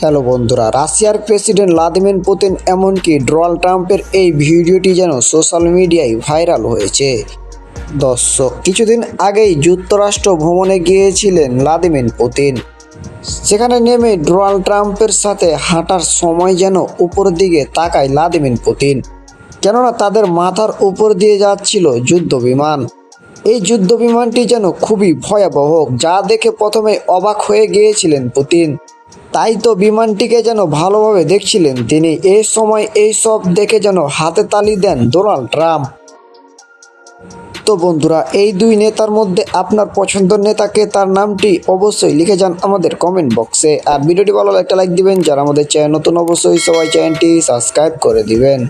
Hello বন্ধুরা, রাশিয়ার president Vladimir Putin এমনকি ডোনাল্ড ট্রাম্পের এই ভিডিওটি যেন সোশ্যাল মিডিয়ায় ভাইরাল হয়েছে। দর্শক, কিছুদিন আগেই যুক্তরাষ্ট্র ভ্রমণে গিয়েছিলেন ভ্লাদিমির পুতিন। সেখানে নেমে ডোনাল্ড ট্রাম্পের সাথে হাঁটার সময় যেন উপর দিকে তাকায় ভ্লাদিমির পুতিন, কেননা তাদের মাথার উপর দিয়ে যাচ্ছিল যুদ্ধ বিমান। এই যুদ্ধ বিমানটি যেন খুবই ভয়াবহ, যা দেখে প্রথমে অবাক হয়ে গিয়েছিলেন পুতিন। তাই তো বিমানটিকে যেন ভালোভাবে দেখছিলেন তিনি। এ সময় এই সব দেখে যেন হাতে তালি দেন ডোনাল্ড ট্রাম্প। তো বন্ধুরা, এই দুই নেতার মধ্যে আপনার পছন্দের নেতাকে তার নামটি অবশ্যই লিখে যান আমাদের কমেন্ট বক্সে আর ভিডিওটি ভালো একটা লাইক দিবেন। যারা আমাদের চ্যানেল নতুন, অবশ্যই সবাই চ্যানেলটি সাবস্ক্রাইব করে দিবেন।